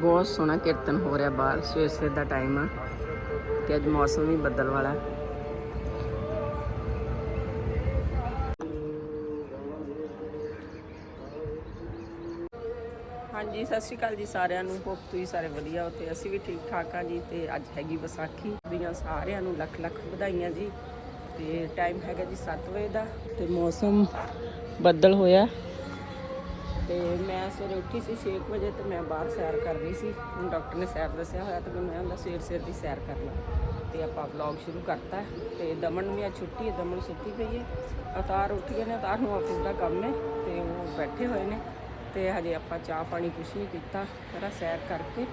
ਬਹੁਤ ਸੋਹਣਾ ਕੀਰਤਨ ਹੋ ਰਿਹਾ ਬਾਹਰ, ਸਵੇਰ ਸਵੇਰ ਦਾ ਟਾਈਮ ਆ ਤੇ ਅੱਜ ਮੌਸਮ ਵੀ ਬੱਦਲ ਵਾਲਾ। ਹਾਂਜੀ, ਸਤਿ ਸ਼੍ਰੀ ਅਕਾਲ ਜੀ ਸਾਰਿਆਂ ਨੂੰ। ਹੋਪ ਤੁਸੀਂ ਸਾਰੇ ਵਧੀਆ ਹੋ ਤੇ ਅਸੀਂ ਵੀ ਠੀਕ ਠਾਕ ਆ ਜੀ ਤੇ ਅੱਜ ਹੈਗੀ ਵਿਸਾਖੀ ਦੀਆਂ ਸਾਰਿਆਂ ਨੂੰ ਲੱਖ ਲੱਖ ਵਧਾਈਆਂ ਜੀ ਤੇ ਟਾਈਮ ਹੈਗਾ ਜੀ 7 ਵਜੇ ਦਾ ਤੇ ਮੌਸਮ ਬੱਦਲ ਹੋਇਆ। ਤੇ ਮੈਂ ਸਵੇਰੇ ਉੱਠੀ ਸੀ 6 ਵਜੇ ਤੇ ਮੈਂ ਬਾਹਰ ਸੈਰ ਕਰ ਰਹੀ ਸੀ। ਹੁਣ ਡਾਕਟਰ ਨੇ ਸੈਰ ਦੱਸਿਆ ਹੋਇਆ ਤੇ ਮੈਨੂੰ ਇਹ ਹੁੰਦਾ ਸਵੇਰ ਸਵੇਰ ਦੀ ਸੈਰ ਕਰਨਾ ਤੇ ਆਪਾਂ ਵਲੌਗ ਸ਼ੁਰੂ ਕਰਤਾ ਤੇ ਦਮਨ ਨੂੰ ਵੀ ਅੱਜ ਛੁੱਟੀ ਹੈ, ਦਮਨ ਸੁੱਤੀ ਪਈ ਹੈ। ਅਵਤਾਰ ਉੱਠ ਗਏ ਨੇ ਅਤਾਰ ਨੂੰ ਆਫਿਸ ਦਾ ਕੰਮ ਹੈ ਤੇ ਉਹ ਬੈਠੇ ਹੋਏ ਨੇ ਤੇ ਹਜੇ ਆਪਾਂ ਚਾਹ ਪਾਣੀ ਕੁਛ ਨਹੀਂ ਪੀਤਾ ਸਾਰਾ ਸੈਰ ਕਰਕੇ।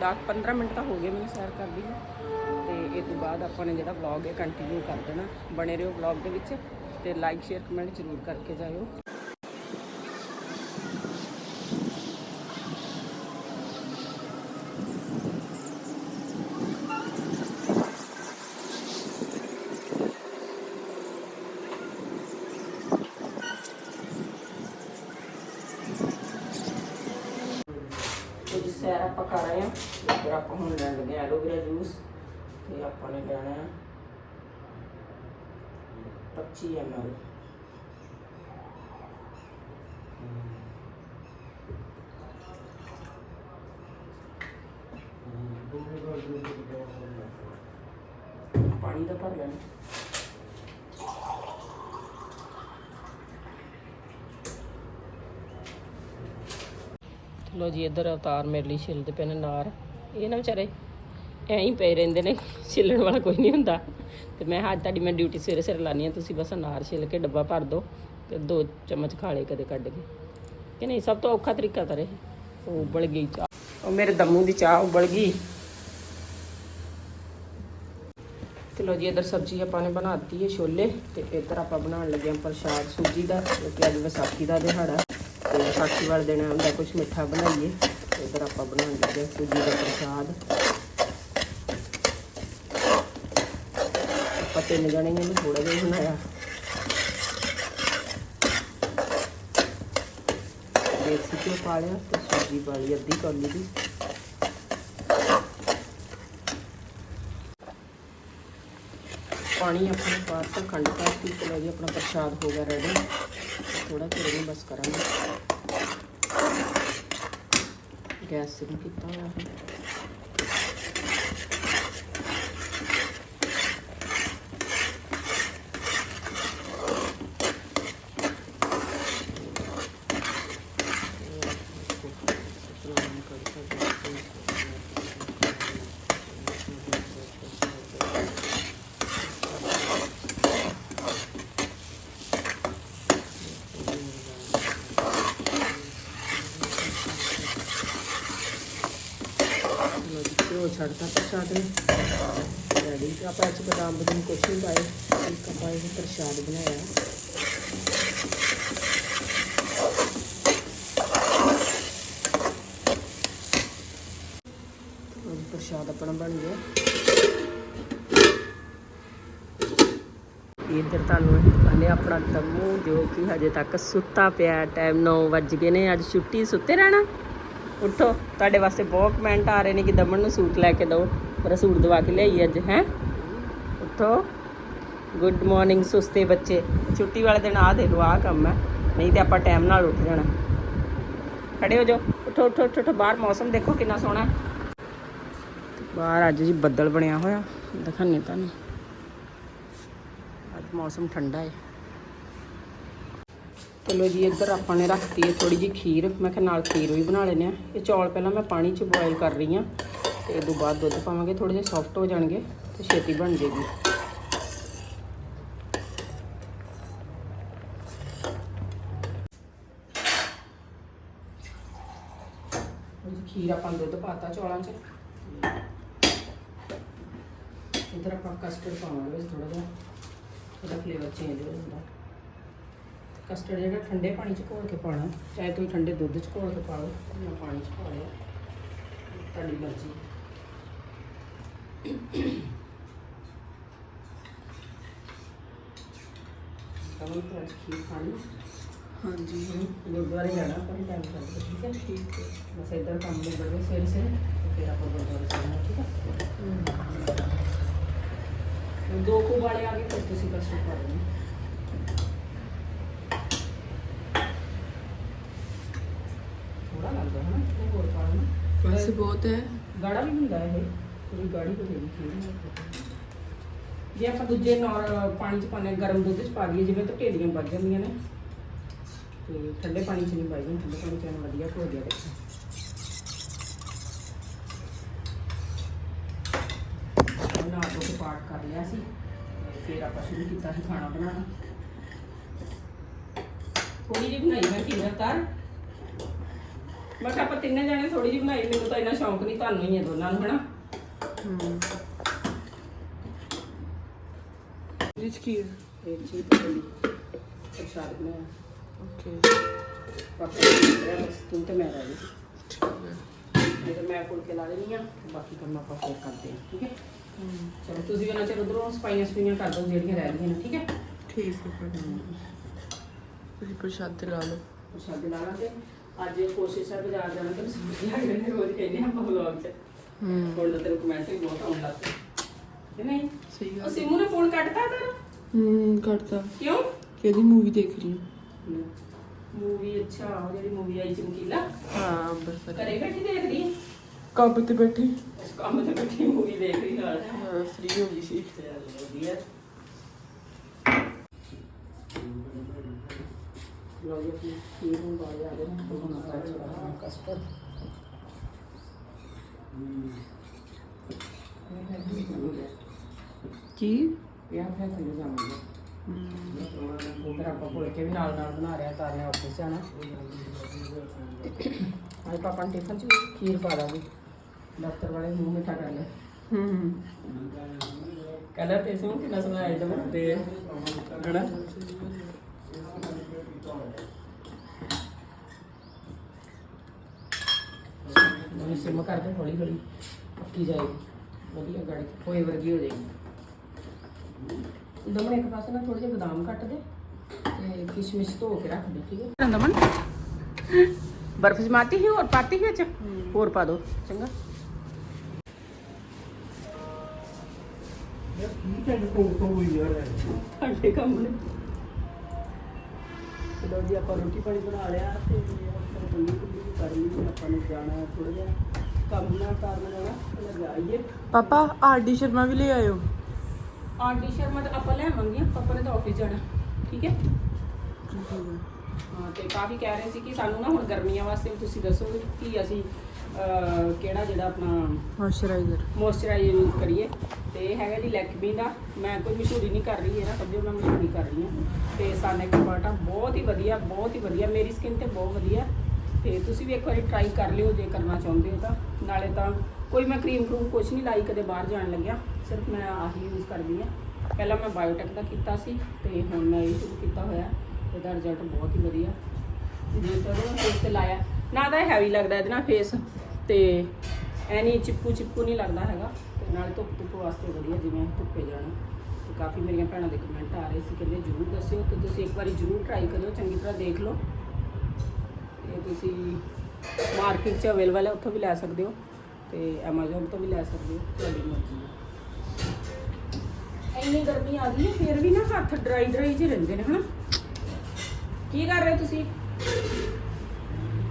10 15 ਮਿੰਟ ਤਾਂ ਹੋ ਗਏ ਮੈਨੂੰ ਸੈਰ ਕਰਦੀ ਨੂੰ। ਤੇ ਇਹ ਤੋਂ ਬਾਅਦ ਆਪਾਂ ਨੇ ਜਿਹੜਾ ਵਲੌਗ ਹੈ ਕੰਟੀਨਿਊ ਕਰ ਦੇਣਾ। ਬਣੇ ਰਹੋ ਵਲੌਗ ਦੇ ਵਿੱਚ ਤੇ ਲਾਈਕ ਸ਼ੇਅਰ ਕਮੈਂਟ ਜ਼ਰੂਰ ਕਰਕੇ ਜਾਇਓ ਕੁਝ ਸੈਰ ਆਪਾਂ ਕਰ ਆਏ ਆ ਫਿਰ ਆਪਾਂ ਹੁਣ ਲੈਣ ਲੱਗੇ ਐਲੋਵੇਰਾ ਜੂਸ ਤੇ ਆਪਾਂ ਨੇ ਲੈਣਾ ਹੈ 25 ml ਪਾਣੀ ਦਾ ਭਰ ਲੈਣਾ ਲੋ ਜੀ, ਇੱਧਰ ਅਵਤਾਰ ਮੇਰੇ ਲਈ ਛਿੱਲਦੇ ਪਏ ਨੇ ਨਾਰ। ਇਹ ਨਾ ਵਿਚਾਰੇ ਐਂ ਹੀ ਪਏ ਰਹਿੰਦੇ ਨੇ, ਛਿੱਲਣ ਵਾਲਾ ਕੋਈ ਨਹੀਂ ਹੁੰਦਾ। ਤੇ ਮੈਂ ਅੱਜ ਤੁਹਾਡੀ ਮੈਂ ਡਿਊਟੀ ਸਵੇਰੇ ਸਵੇਰੇ ਲਾਣੀ ਆ ਤੁਸੀਂ ਬਸ ਨਾਰ ਛਿੱਲ ਕੇ ਡੱਬਾ ਭਰ ਦਿਓ ਤੇ ਦੋ ਚਮਚ ਖਾ ਲੇ ਕਦੇ ਕੱਢ ਕੇ। ਕਿ ਨਹੀਂ, ਸਭ ਤੋਂ ਔਖਾ ਤਰੀਕਾ ਤਰੇ ਉਹ ਉਬਲ ਗਈ ਚਾਹ। ਉਹ ਮੇਰੇ ਦਮੂ ਦੀ ਚਾਹ ਉਬਲ ਗਈ। ਤੇ ਲੋ ਜੀ, ਇੱਧਰ ਸਬਜ਼ੀ ਆਪਾਂ ਨੇ ਬਣਾਤੀ ਹੈ ਛੋਲੇ। ਤੇ ਇੱਧਰ ਆਪਾਂ ਬਣਾਉਣ ਲੱਗੇ ਹਾਂ ਪ੍ਰਸ਼ਾਦ ਸੂਜੀ ਦਾ ਕਿਉਂਕਿ ਅੱਜ ਵਿਸਾਖੀ ਦਾ ਦਿਹਾੜਾ। ਤੇ ਵਿਸਾਖੀ ਵਾਲੇ ਦਿਨ ਹੁੰਦਾ ਕੁਝ ਮਿੱਠਾ ਬਣਾਈਏ। ਤੇ ਆਪਾਂ ਬਣਾਉਣ ਲੱਗੇ ਸੂਜੀ ਦਾ ਪ੍ਰਸ਼ਾਦ। ਆਪਾਂ ਤਿੰਨ ਜਣੇ ਨੇ ਥੋੜਾ ਜਿਹਾ ਬਣਾਇਆ। ਦੇਸੀ ਘਿਓ ਪਾ ਲਿਆ ਤੇ ਸੂਜੀ ਪਾ ਲਈ ਅੱਧੀ ਕੌਲੀ ਦੀ। ਪਾਣੀ ਆਪਣੇ ਬਾਅਦ ਖੰਡ ਪਾਤੀ ਚਲੋ ਜੀ, ਆਪਣਾ ਪ੍ਰਸ਼ਾਦ ਹੋ ਗਿਆ ਰੈਡੀ ਥੋੜਾ ਜਿਹਾ ਇਹਨੂੰ ਬਸ ਕਰਾਂਗੇ। ਗੈਸ ਸਿਮ ਕੀਤਾ ਹੋਇਆ। ਹੈ ਲੋ ਜੀ ਘਿਓ ਛੱਡਤਾ ਪ੍ਰਸ਼ਾਦ ਨੇ ਰੈਡੀ ਤੇ ਆਪਾਂ ਅੱਜ ਬਦਾਮ ਬਦਾਮ ਕੁਛ ਨਹੀਂ ਪਾਏ, ਇੱਕ ਆਪਾਂ ਇਹ ਪ੍ਰਸ਼ਾਦ ਬਣਾਇਆ। ਪ੍ਰਸ਼ਾਦ ਆਪਣਾ ਬਣ ਗਿਆ। ਇੱਧਰ ਤੁਹਾਨੂੰ ਕਹਿੰਦੇ ਆਪਣਾ ਦਮੂ, ਜੋ ਕਿ ਹਜੇ ਤੱਕ ਸੁੱਤਾ ਪਿਆ ਟਾਈਮ 9 ਵੱਜ ਗਏ ਨੇ, ਅੱਜ ਛੁੱਟੀ ਸੁੱਤੇ ਰਹਿਣਾ। ਉੱਠੋ। ਤੁਹਾਡੇ ਵਾਸਤੇ ਬਹੁਤ ਕਮੈਂਟ ਆ ਰਹੇ ਨੇ ਕਿ ਦਮਨ ਨੂੰ ਸੂਟ ਲੈ ਕੇ ਦਿਓ। ਮੇਰਾ ਸੂਟ ਦਵਾ ਕੇ ਲਿਆਈ ਅੱਜ, ਹੈ? ਉੱਠੋ। ਗੁੱਡ ਮਾਰਨਿੰਗ ਸੁਸਤੇ ਬੱਚੇ। ਛੁੱਟੀ ਵਾਲੇ ਦਿਨ ਆ ਦੇ ਲੋ ਆ ਕੰਮ ਹੈ। ਨਹੀਂ ਤੇ ਆਪਾਂ ਟਾਈਮ ਨਾਲ ਉੱਠ ਜਾਣਾ। ਖੜੇ ਹੋ ਜਾਓ। ਉੱਠੋ ਉੱਠੋ ਉੱਠੋ ਉੱਠੋ। ਬਾਹਰ ਮੌਸਮ ਦੇਖੋ ਕਿੰਨਾ ਸੋਹਣਾ ਬਾਹਰ ਅੱਜ ਜੀ ਬੱਦਲ ਬਣਿਆ ਹੋਇਆ। ਦਿਖਾਣੇ ਤੁਹਾਨੂੰ। ਅੱਜ ਮੌਸਮ ਠੰਡਾ ਹੈ। ਚਲੋ ਜੀ, ਇੱਧਰ ਆਪਾਂ ਨੇ ਰੱਖਤੀ ਹੈ ਥੋੜੀ ਜੀ ਖੀਰ। ਮੈਂ ਕਿਹਾ ਨਾਲ ਖੀਰ ਵੀ ਬਣਾ ਲੈਨੇ ਆ ਇਹ ਚੌਲ ਪਹਿਲਾਂ ਮੈਂ ਪਾਣੀ 'ਚ ਬੋਇਲ ਕਰ ਰਹੀ ਆ ਤੇ ਇਹ ਤੋਂ ਬਾਅਦ ਦੁੱਧ ਪਾਵਾਂਗੇ ਥੋੜੇ ਜਿਹਾ ਸੌਫਟ ਹੋ ਜਾਣਗੇ ਤੇ ਛੇਤੀ ਬਣ ਜੇਗੀ ਖੀਰ ਆਪਾਂ ਦੁੱਧ ਪਾਤਾ ਚੌਲਾਂ 'ਚ। ਇੱਧਰ ਆਪਾਂ ਕਸਟਰਡ ਪਾਵਾਂਗੇ ਵਿੱਚ ਥੋੜਾ ਜਿਹਾ, ਉਹਦਾ ਫਲੇਵਰ ਚੇਂਜ ਹੋ ਜਾਂਦਾ। ਕਸਟਰਡ ਜਿਹੜਾ ਠੰਡੇ ਪਾਣੀ 'ਚ ਘੋਲ ਕੇ ਪਾਣਾ ਚਾਹੇ ਤੁਸੀਂ ਠੰਡੇ ਦੁੱਧ 'ਚ ਘੋਲ ਕੇ ਪਾ ਲਓ ਜਾਂ ਪਾਣੀ 'ਚ ਪਾ ਲਿਆ ਤੁਹਾਡੀ ਮਰਜ਼ੀ। ਕਮਲ ਤੋਂ ਅੱਜ ਖੀਰ ਖਾਣੀ? ਹਾਂਜੀ। ਗੁਰਦੁਆਰੇ ਜਾਣਾ ਆਪਾਂ ਟਾਈਮ ਕਰ ਠੀਕ ਹੈ? ਠੀਕ ਹੈ। ਬਸ ਇੱਧਰ ਕੰਮ ਨੂੰ ਬੜੇ ਸਵੇਰੇ ਸਵੇਰੇ ਤੇ ਫਿਰ ਆਪਾਂ ਗੁਰਦੁਆਰੇ ਜਾਣਾ ਠੀਕ ਹੈ? ਦੋ ਕੁ ਵਾਲੇ ਆ ਗਏ ਫਿਰ ਤੁਸੀਂ ਸੁਣ ਪਾ ਦੇਣਾ ਥੋੜਾ ਲੱਗਦਾ ਹੈ ਨਾ ਹੋਰ ਪਾ ਦੇਣਾ ਵੈਸੇ ਬਹੁਤ ਹੈ। ਗਾੜਾ ਵੀ ਹੁੰਦਾ ਇਹ ਥੋੜੀ ਗਾੜੀ ਹੋ ਗਈ ਜੇ ਆਪਾਂ ਦੂਜੇ ਨੌਰ ਪਾਣੀ ਚ ਪਾਣੇ ਗਰਮ ਦੁੱਧ ਚ ਪਾ ਦਈਏ ਜਿਵੇਂ ਤਾਂ ਢੇਲੀਆਂ ਵੱਜ ਜਾਂਦੀਆਂ ਨੇ। ਤੇ ਠੰਡੇ ਪਾਣੀ ਚ ਨਹੀਂ ਪਾਈਆਂ ਠੰਡੇ ਪਾਣੀ ਚ ਐਨ ਵਧੀਆ ਹੋ ਗਿਆ ਦੇਖੋ। ਨਾ ਪਾਠ ਕਰ ਲਿਆ ਸੀ ਫਿਰ ਆਪਾਂ ਸ਼ੁਰੂ ਕੀਤਾ ਸੀ ਖਾਣਾ ਬਣਾਉਣਾ। ਥੋੜੀ ਜਿਹੀ ਬਣਾਈ ਮੈਂ ਕਿੰਨਾ ਤਰ। ਮੈਂ ਕਿਹਾ ਆਪਾਂ ਤਿੰਨੇ ਜਾਣੇ ਥੋੜੀ ਜਿਹੀ ਬਣਾਈ ਮੈਨੂੰ ਤਾਂ ਇੰਨਾ ਸ਼ੌਂਕ ਨਹੀਂ ਤੁਹਾਨੂੰ ਹੀ ਹੈ ਦੋਨਾਂ ਨੂੰ ਹਨਾ? ਹੂੰ ਵਿੱਚ ਕੀ ਹੈ? ਇਹ ਚੀਜ਼ ਬਣੀ ਪ੍ਰਸ਼ਾਦ ਬਣਾਇਆ। ਓਕੇ। ਪਾਪਾ ਨੇ ਕਿਹਾ ਬਸ ਤੂੰ ਤੇ ਮੈਂ ਰਹਿ ਗਈ। ਠੀਕ ਹੈ। ਤਾਂ ਮੈਂ ਫੁਲਕੇ ਲਾ ਦੇਣੀ ਆ ਬਾਕੀ ਕੰਮ ਆਪਾਂ ਫਿਰ ਕਰਦੇ ਹਾਂ ਠੀਕ ਹੈ? ਹੂੰ ਚਲੋ ਤੁਸੀਂ ਵੀ ਨਾ ਉਧਰੋਂ ਕਰ ਦਿਓ ਜਿਹੜੀਆਂ ਰਹਿ ਗਈਆਂ ਨੇ ਠੀਕ ਹੈ? ਠੀਕ ਹੈ ਫਿਰ ਤੁਸੀਂ ਪ੍ਰਸ਼ਾਦ ਤੇ ਲਾ ਲਓ। ਪ੍ਰਸ਼ਾਦ ਲਾ ਲਾਂਗੇ। ਅੱਜ ਕੋਸ਼ਿਸ਼ ਹੈ ਬਾਜ਼ਾਰ ਜਾਣਾ ਤੇ ਸਮਝ ਆ ਗਏ ਨੇ ਰੋਜ਼ ਕਹਿੰਦੇ ਆਪਾਂ ਵਲੌਗ 'ਚ। ਹੁਣ ਤਾਂ ਤੇਰੇ ਕਮੈਂਟ ਵੀ ਬਹੁਤ ਆਉਣ ਲੱਗ ਪਏ ਕਿ ਨਹੀਂ? ਸਹੀ ਉਹ ਗੱਲ ਹੈ। ਸਿਮੂ ਨੇ ਫੋਨ ਕੱਟਤਾ ਤੇਰਾ? ਹੂੰ ਕਰਤਾ ਕਿਉਂ? ਕਿਹਦੀ ਮੂਵੀ ਦੇਖ ਰਹੀ ਮੂਵੀ ਅੱਛਾ ਉਹ ਜਿਹੜੀ ਮੂਵੀ ਆਈ ਚਮਕੀਲਾ ਹਾਂ ਅੰਬਰਸਰ। ਘਰੇ ਬੈਠੀ ਦੇਖ ਰਹੀ ਕਬ ਤੇ ਬੈਠੀ। ਕੰਮ ਤੇ ਬੈਠੀ ਮੂਵੀ ਦੇਖ ਰਹੀ ਨਾਲ। ਹਾਂ ਫ੍ਰੀ ਹੋ ਗਈ ਸੀ। ਚੱਲ ਵਧੀਆ ਲੋ ਜੀ ਆਪਣੀ ਖੀਰ ਨੂੰ ਬਾਹਰ ਆ ਗਏ ਨਾ ਤੋਂ ਹੁਣ ਆਪਾਂ ਚੜਾ ਕਸਟਰਡ ਕੀ? ਪਿਆ ਫਿਰ ਥੱਲੇ ਜਾਵਾਂਗੇ ਉਧਰ ਆਪਾਂ ਭੁੱਲ ਕੇ ਵੀ ਨਾਲ ਨਾਲ ਬਣਾ ਰਿਆ ਤਾਰਿਆ ਆਫਿਸ ਜਾਣਾ ਅੱਜ ਪਾਪਾ ਨੇ ਟਿਫਨ ਚ ਵੀ ਖੀਰ ਪਾ ਦਾਂਗੇ। ਦਫ਼ਤਰ ਵਾਲੇ ਮੂੰਹ ਮਿੱਠਾ ਕਰ ਲੈ ਹੂੰ ਕਲਰ ਤੇ ਸੋਹਣਾ ਕਿੰਨਾ ਸੋਹਣਾ ਜਮ ਤੇ ਹਣਾ ਉਹਨੇ ਸਿਮ ਕਰਕੇ ਹੌਲੀ ਹੌਲੀ ਪੱਕੀ ਜਾਏਗੀ। ਵਧੀਆ ਗਾੜੀ ਹੋਏ ਵਰਗੀ ਹੋ ਜਾਏਗੀ। ਦਮਨ ਇੱਕ ਪਾਸੇ ਨਾ ਥੋੜੇ ਜਿਹਾ ਬਦਾਮ ਕੱਟ ਦੇ ਤੇ ਕਿਸ਼ਮਿਸ਼ ਧੋ ਕੇ ਰੱਖ ਦੇ ਠੀਕ ਹੈ? ਦਮਨ। ਬਰਫ ਜਮਾਤੀ ਹੀ ਹੋਰ ਪਾਤੀ ਹੀ ਵਿੱਚ? ਹੋਰ ਪਾ ਦੋ ਚੰਗਾ। ਘੰਟੇ ਕੰਮ ਨੇ। ਚਲੋ ਜੀ ਆਪਾਂ ਰੋਟੀ ਪਾਣੀ ਬਣਾ ਲਿਆ ਤੇ ਆਪਾਂ ਬੰਦੀ ਆਪਾਂ ਨੂੰ ਜਾਣਾ ਥੋੜਾ ਜਿਹਾ। ਕੰਮ ਨਾ ਕਰਨ ਜਾਣਾ ਪਹਿਲਾਂ ਜਾਈਏ ਪਾਪਾ ਆਰਡੀ ਸ਼ਰਮਾ ਵੀ ਲੈ ਆਇਓ। ਆਂਟੀ ਸ਼ਰਮਾ ਤਾਂ ਆਪਾਂ ਲੈਵਾਂਗੇ ਪਾਪਾ ਨੇ ਤਾਂ ਆਫਿਸ ਜਾਣਾ ਠੀਕ ਹੈ? ਹਾਂ ਤੇ ਕਾਫੀ ਕਹਿ ਰਹੇ ਸੀ ਕਿ ਸਾਨੂੰ ਨਾ ਹੁਣ ਗਰਮੀਆਂ ਵਾਸਤੇ ਵੀ ਤੁਸੀਂ ਦੱਸੋ ਕਿ ਅਸੀਂ ਅਹ, ਕਿਹੜਾ ਜਿਹੜਾ ਆਪਣਾ ਮੋਇਸਚਰਾਈਜ਼ਰ ਮੋਇਸਚਰਾਈਜ਼ਰ ਯੂਜ਼ ਕਰੀਏ। ਤੇ ਇਹ ਹੈਗਾ ਜੀ ਲੈਕਮੀ ਦਾ। ਮੈਂ ਕੋਈ ਮਸ਼ਹੂਰੀ ਨਹੀਂ ਕਰ ਰਹੀ ਹੈ ਨਾ ਸਮਝੋ ਮੈਂ ਮਸ਼ਹੂਰੀ ਕਰ ਰਹੀ ਹਾਂ। ਤੇ ਸਾਨੇ ਕਪਾਟਾ ਬਹੁਤ ਹੀ ਵਧੀਆ ਬਹੁਤ ਹੀ ਵਧੀਆ। ਮੇਰੀ ਸਕਿਨ ਤੇ ਬਹੁਤ ਵਧੀਆ। ਤੇ ਤੁਸੀਂ ਵੀ ਇੱਕ ਵਾਰੀ ਟਰਾਈ ਕਰ ਲਿਓ ਜੇ ਕਰਨਾ ਚਾਹੁੰਦੇ ਹੋ ਤਾਂ। ਨਾਲੇ ਤਾਂ ਕੋਈ ਮੈਂ ਕਰੀਮ ਕਰੂਮ ਕੁਝ ਨਹੀਂ ਲਾਈ, ਕਦੇ ਬਾਹਰ ਜਾਣ ਲੱਗਿਆ। ਸਿਰਫ ਮੈਂ ਆਹੀ ਯੂਜ਼ ਕਰਦੀ ਹਾਂ। ਪਹਿਲਾਂ ਮੈਂ ਬਾਇਓਟੈਕ ਦਾ ਕੀਤਾ ਸੀ ਤੇ ਹੁਣ ਮੈਂ ਇਹ ਸ਼ੁਰੂ ਕੀਤਾ ਹੋਇਆ। ਇਹਦਾ ਰਿਜ਼ਲਟ ਬਹੁਤ ਹੀ ਵਧੀਆ। ਜੇ ਸਰੋਂ ਫੇਸ ਤੇ ਲਾਇਆ। ਨਾ ਤਾਂ ਹੈਵੀ ਲੱਗਦਾ ਇਹਦੇ ਨਾਲ ਫੇਸ ਤੇ ਐਨੀ ਚਿਪਕੂ ਚਿਪਕੂ ਨਹੀਂ ਲੱਗਦਾ ਹੈਗਾ। ਤੇ ਨਾਲੇ ਧੁੱਪ ਧੁੱਪ ਵਾਸਤੇ ਵਧੀਆ ਜਿਵੇਂ ਧੁੱਪੇ ਜਾਣਾ। ਤੇ ਕਾਫੀ ਮੇਰੀਆਂ ਭੈਣਾਂ ਦੇ ਕਮੈਂਟ ਆ ਰਹੇ ਸੀ, ਕਹਿੰਦੇ ਜਰੂਰ ਦੱਸਿਓ ਤੇ ਤੁਸੀਂ ਇੱਕ ਵਾਰੀ ਜਰੂਰ ਟਰਾਈ ਕਰਿਓ, ਚੰਗੀ ਤਰ੍ਹਾਂ ਦੇਖ ਲਓ। ਤੇ ਤੁਸੀਂ ਮਾਰਕੀਟ 'ਚ ਅਵੇਲੇਬਲ ਹੈ ਉੱਥੋਂ ਵੀ ਲੈ ਸਕਦੇ ਹੋ ਤੇ Amazon ਤੋਂ ਵੀ ਲੈ ਸਕਦੇ ਹੋ ਤੁਹਾਡੀ ਮਰਜ਼ੀ ਹੈ। ਇੰਨੀ ਗਰਮੀ ਆ ਗਈ ਹੈ ਫਿਰ ਵੀ ਨਾ ਹੱਥ ਡਰਾਈ ਡਰਾਈ ਜਿਹੇ ਰਹਿੰਦੇ ਨੇ ਹਨਾ? ਕੀ ਕਰ ਰਹੇ ਤੁਸੀਂ?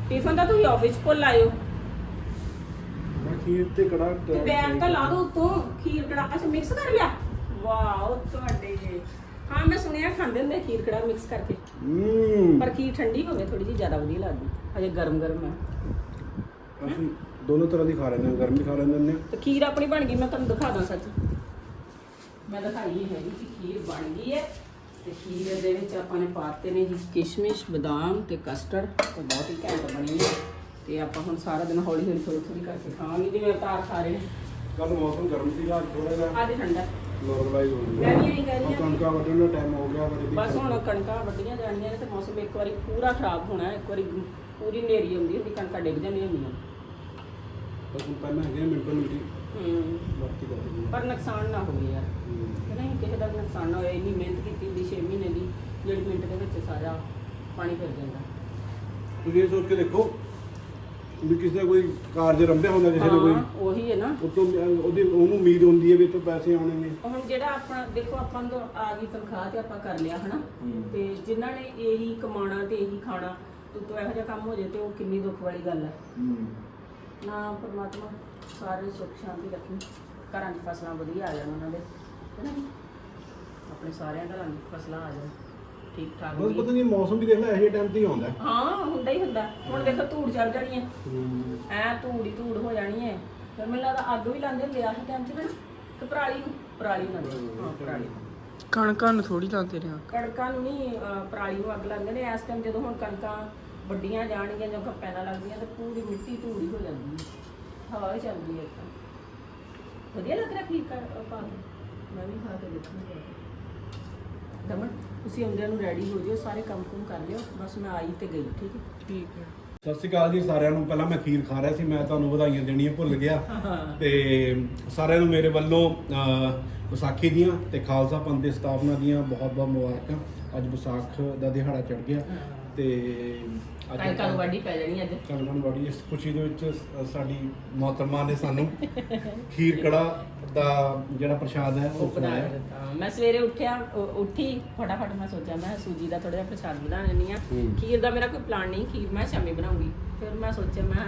ਟਿਫਨ ਤਾਂ ਤੁਸੀਂ ਆਫਿਸ ਭੁੱਲ ਆਇਓ ਮੈਂ ਖੀਰ ਤੇ ਕੜਾ ਤੇ ਬੈਗ ਤਾਂ ਲਾ ਦੋ ਉੱਤੋਂ ਖੀਰ ਕੜਾ ਅੱਛਾ ਮਿਕਸ ਕਰ ਲਿਆ। ਵਾਓ ਤੁਹਾਡੇ ਹਾਂ ਮੈਂ ਸੁਣਿਆ ਖਾਂਦੇ ਹੁੰਦੇ ਖੀਰ ਕੜਾ ਮਿਕਸ ਕਰਕੇ। ਹੂੰ। ਪਰ ਖੀਰ ਠੰਡੀ ਹੋਵੇ ਥੋੜੀ ਜਿਹੀ ਜ਼ਿਆਦਾ ਵਧੀਆ ਲੱਗਦੀ। ਹਜੇ ਗਰਮ ਗਰਮ ਹੈ ਅਸੀਂ ਦੋਨੋਂ ਤਰ੍ਹਾਂ ਦੀ ਖਾ ਲੈਂਦੇ ਹਾਂ ਗਰਮ ਵੀ ਖਾ ਲੈਂਦੇ ਨੇ ਤੇ ਖੀਰ ਆਪਣੀ ਬਣ ਗਈ ਮੈਂ ਤੁਹਾਨੂੰ ਦਿਖਾ ਦਾਂ ਸੱਚ। ਮੈਂ ਦਿਖਾਈ ਹੈਗੀ ਕਿ ਖੀਰ ਬਣ ਗਈ ਹੈ। ਤੇ ਖੀਰ ਦੇ ਵਿੱਚ ਆਪਾਂ ਨੇ ਪਾਤੇ ਨੇ ਜੀ ਕਿਸ਼ਮਿਸ਼ ਬਦਾਮ ਤੇ ਕਸਟਰਡ। ਤੇ ਬਹੁਤ ਹੀ ਘੈਂਟ ਬਣੀ ਹੈ। ਤੇ ਆਪਾਂ ਹੁਣ ਸਾਰਾ ਦਿਨ ਹੌਲੀ ਹੌਲੀ ਥੋੜੀ ਥੋੜੀ ਕਰਕੇ ਖਾਵਾਂਗੇ ਜਿਵੇਂ ਅਵਤਾਰ ਖਾ ਰਹੇ ਨੇ। ਕੱਲ ਮੌਸਮ ਗਰਮ ਸੀਗਾ ਅੱਜ ਥੋੜਾ ਜਿਹਾ ਅੱਜ ਠੰਡਾ। ਨਾਰਮਲਾਈਜ਼ ਹੋ ਮੈਂ ਵੀ ਇਹੀ ਕਹਿ ਰਹੀ ਹਾਂ ਕਣਕਾਂ ਵੱਢਣ ਦਾ ਟਾਈਮ ਹੋ ਗਿਆ ਬੜੇ ਬਸ ਹੁਣ ਕਣਕਾਂ ਵੱਢੀਆਂ ਜਾਣੀਆਂ ਨੇ ਤੇ ਮੌਸਮ ਇੱਕ ਵਾਰੀ ਪੂਰਾ ਖਰਾਬ ਹੋਣਾ ਹੈ, ਇੱਕ ਵਾਰੀ ਪੂਰੀ ਨੇਰੀ ਆਉਂਦੀ ਹੁੰਦੀ ਕਣਕਾਂ ਡਿੱਗ ਜਾਂਦੀਆਂ ਹੁੰਦੀਆਂ। ਬਸ ਹੁਣ ਪਹਿਲਾਂ ਹੈਗੇ ਮਿੰਟੋ ਮਿੰਟੀ ਹੂੰ। ਬਾਕੀ ਦਿੰਦੇ ਪਰ ਨੁਕਸਾਨ ਨਾ ਹੋਵੇ ਯਾਰ। ਕਿ ਨਹੀਂ ਕਿਸੇ ਦਾ ਵੀ ਨੁਕਸਾਨ ਨਾ ਹੋਏ ਇੰਨੀ ਮਿਹਨਤ ਕੀਤੀ ਹੁੰਦੀ 6 ਮਹੀਨੇ ਦੀ ਜਿਹੜੀ ਮਿੰਟ ਦੇ ਵਿੱਚ ਸਾਰਾ ਪਾਣੀ ਫਿਰ ਜਾਂਦਾ। ਤੁਸੀਂ ਇਹ ਸੋਚ ਕੇ ਦੇਖੋ ਵੀ ਕਿਸੇ ਦਾ ਕੋਈ ਕਾਰਜ ਰੰਭਿਆ ਹੁੰਦਾ ਕਿਸੇ ਦਾ ਕੋਈ ਹਾਂ ਉਹੀ ਹੈ ਨਾ। ਉਤੋਂ ਉਹਦੀ ਉਹਨੂੰ ਉਮੀਦ ਹੁੰਦੀ ਹੈ ਵੀ ਇੱਥੋਂ ਪੈਸੇ ਆਉਣੇ ਨੇ। ਹੁਣ ਜਿਹੜਾ ਆਪਣਾ ਦੇਖੋ ਆਪਾਂ ਨੂੰ ਤਾਂ ਆ ਗਈ ਤਨਖਾਹ ਤੇ ਆਪਾਂ ਕਰ ਲਿਆ ਹਨਾ? ਤੇ ਜਿਨ੍ਹਾਂ ਨੇ ਇਹੀ ਕਮਾਉਣਾ ਤੇ ਇਹੀ ਖਾਣਾ ਤੋਂ ਤੋਂ ਇਹੋ ਜਿਹਾ ਕੰਮ ਹੋ ਜੇ ਤੇ ਉਹ ਕਿੰਨੀ ਦੁੱਖ ਵਾਲੀ ਗੱਲ ਹੈ। ਨਾ ਪਰਮਾਤਮਾ ਸਾਰੇ ਸੁੱਖ ਸ਼ਾਂਤੀ ਰੱਖੀ ਘਰਾਂ 'ਚ ਫਸਲਾਂ ਵਧੀਆ ਆ ਜਾਣ ਉਹਨਾਂ ਦੇ ਹੈ ਨਾ ਜੀ? ਆਪਣੇ ਸਾਰਿਆਂ ਘਰਾਂ 'ਚ ਫਸਲਾਂ ਆ ਜਾਣ। ਠੀਕ ਠਾਕ ਬਸ। ਪਤਾ ਨਹੀਂ ਮੌਸਮ ਵੀ ਦੇਖ ਲੈ ਇਹੋ ਟਾਈਮ ਤੇ ਹੀ ਆਉਂਦਾ ਹੈ। ਹਾਂ ਹੁੰਦਾ ਹੀ ਹੁੰਦਾ। ਹੁਣ ਦੇਖੋ ਧੂੜ ਚੱਲ ਜਾਣੀ ਹੈ। ਐ ਧੂੜ ਹੀ ਧੂੜ ਹੋ ਜਾਣੀ ਹੈ। ਫਿਰ ਮੈਨੂੰ ਲੱਗਦਾ ਅੱਗ ਵੀ ਲਾਉਂਦੇ ਹੁੰਦੇ ਆ ਇਸ ਟਾਈਮ 'ਚ ਨਾ ਕਿ ਪਰਾਲੀ ਨੂੰ ਪਰਾਲੀ ਨਾਲ ਹਾਂ। ਪਰਾਲੀ ਨੂੰ। ਕਣਕਾਂ ਨੂੰ ਥੋੜੀ ਲਾਉਂਦੇ ਰਿਹਾ ਕਣਕਾਂ ਨੂੰ ਨਹੀਂ ਅਹ, ਪਰਾਲੀ ਨੂੰ ਅੱਗ ਲਾਉਂਦੇ ਨੇ। ਇਸ ਟਾਈਮ ਜਦੋਂ ਹੁਣ ਕਣਕਾਂ ਵੱਡੀਆਂ ਜਾਣਗੀਆਂ ਜਾਂ ਪੈਣਾ ਲੱਗਦੀਆਂ ਤੇ ਪੂਰੀ ਮਿੱਟੀ ਧੂੜੀ ਹੋ ਜਾਂਦੀ ਹੈ। ਹਵਾ ਹੀ ਚੱਲਦੀ ਹੈ ਤਾਂ ਵਧੀਆ ਲੱਗ ਰਿਹਾ ਖੀਰ ਕਰ ਪਾ ਕੇ। ਮੈਂ ਵੀ ਖਾ ਕੇ ਦੇਖੂੰਗੀ। ਦਮਨ? ਤੁਸੀਂ ਆਉਂਦਿਆਂ ਨੂੰ ਰੈਡੀ ਹੋ ਜਿਓ ਸਾਰੇ ਕੰਮ ਕੁਮ ਕਰ ਲਿਓ ਬਸ ਮੈਂ ਆਈ ਤੇ ਗਈ ਠੀਕ ਹੈ? ਠੀਕ ਹੈ। ਸਤਿ ਸ਼੍ਰੀ ਅਕਾਲ ਜੀ ਸਾਰਿਆਂ ਨੂੰ। ਪਹਿਲਾਂ ਮੈਂ ਖੀਰ ਖਾ ਰਿਹਾ ਸੀ ਮੈਂ ਤੁਹਾਨੂੰ ਵਧਾਈਆਂ ਦੇਣੀਆਂ ਭੁੱਲ ਗਿਆ। ਤੇ ਸਾਰਿਆਂ ਨੂੰ ਮੇਰੇ ਵੱਲੋਂ ਅਹ, ਵਿਸਾਖੀ ਦੀਆਂ ਤੇ ਖਾਲਸਾ ਪੰਥ ਦੀ ਸਥਾਪਨਾ ਦੀਆਂ ਬਹੁਤ ਬਹੁਤ ਮੁਬਾਰਕਾਂ। ਅੱਜ ਵਿਸਾਖ ਦਾ ਦਿਹਾੜਾ ਚੜ ਗਿਆ। ਤੇ ਕਣਕਾਂ ਨੂੰ ਵਾਢੀ ਪੈ ਜਾਣੀ ਅੱਜ। ਕਣਕਾਂ ਨੂੰ ਬੜੀ ਇਸ ਖੁਸ਼ੀ ਦੇ ਵਿੱਚ ਸਾਡੀ ਮੋਹਤਰਮਾ ਨੇ ਸਾਨੂੰ ਖੀਰ ਕੜਾ ਦਾ ਜਿਹੜਾ ਪ੍ਰਸ਼ਾਦ ਹੈ ਉਹ ਬਣਾ ਖਵਾਇਆ। ਦਿੱਤਾ। ਮੈਂ ਸਵੇਰੇ ਉੱਠਿਆ ਉ- ਉੱਠੀ ਫਟਾਫਟ ਮੈਂ ਸੋਚਿਆ ਮੈਂ ਸੂਜੀ ਦਾ ਥੋੜਾ ਜਿਹਾ ਪ੍ਰਸ਼ਾਦ ਬਣਾ ਲੈਣੀ ਆ ਹੂੰ। ਖੀਰ ਦਾ ਮੇਰਾ ਕੋਈ ਪਲਾਨ ਨਹੀਂ ਖੀਰ ਮੈਂ ਸ਼ਾਮੀ ਬਣਾਉਂਗੀ। ਫਿਰ ਮੈਂ ਸੋਚਿਆ ਮੈਂ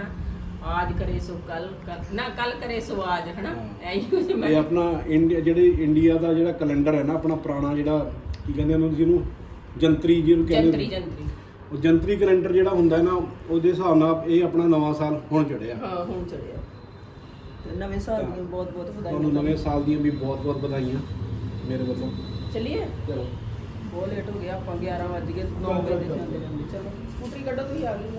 ਆਜ ਕਰੇ ਸੋ ਕੱਲ ਨਾ ਕੱਲ ਕਰੇ ਸੋ ਆਜ ਹਨਾ? ਹਾਂ। ਕੁਝ ਮੈਂ ਇਹ ਆਪਣਾ ਇੰਡੀਆ ਜਿਹੜੇ ਇੰਡੀਆ ਦਾ ਜਿਹੜਾ ਕੈਲੰਡਰ ਹੈ ਨਾ ਆਪਣਾ ਪੁਰਾਣਾ ਜਿਹੜਾ ਕੀ ਕਹਿੰਦੇ ਉਹਨੂੰ ਜਿਹਨੂੰ ਜੰਤਰੀ ਜਿਹਨੂੰ ਕਹਿੰਦੇ ਜੰਤਰੀ। ਜੰਤਰੀ। ਉਹ ਜੰਤਰੀ ਕੈਲੰਡਰ ਜਿਹੜਾ ਹੁੰਦਾ ਨਾ ਉਹਦੇ ਹਿਸਾਬ ਨਾਲ ਇਹ ਆਪਣਾ ਨਵਾਂ ਸਾਲ ਹੁਣ ਚੜਿਆ ਹਾਂ ਹੁਣ ਚੜਿਆ ਤੇ ਨਵੇਂ ਸਾਲ ਦੀਆਂ ਬਹੁਤ ਬਹੁਤ ਤੁਹਾਨੂੰ ਵਧਾਈਆਂ ਨਵੇਂ ਸਾਲ ਦੀਆਂ ਵੀ ਬਹੁਤ ਬਹੁਤ ਵਧਾਈਆਂ ਮੇਰੇ ਵੱਲੋਂ। ਚੱਲੀਏ? ਚਲੋ। ਬਹੁਤ ਲੇਟ ਹੋ ਗਿਆ ਆਪਾਂ 11 ਵਜ ਗਏ 9 ਵਜੇ ਦੇ ਜਾਂਦੇ ਜਾਂਦੇ ਚਲੋ ਸਕੂਟਰੀ ਕੱਢੋ ਤੁਸੀਂ ਆ ਗਏ।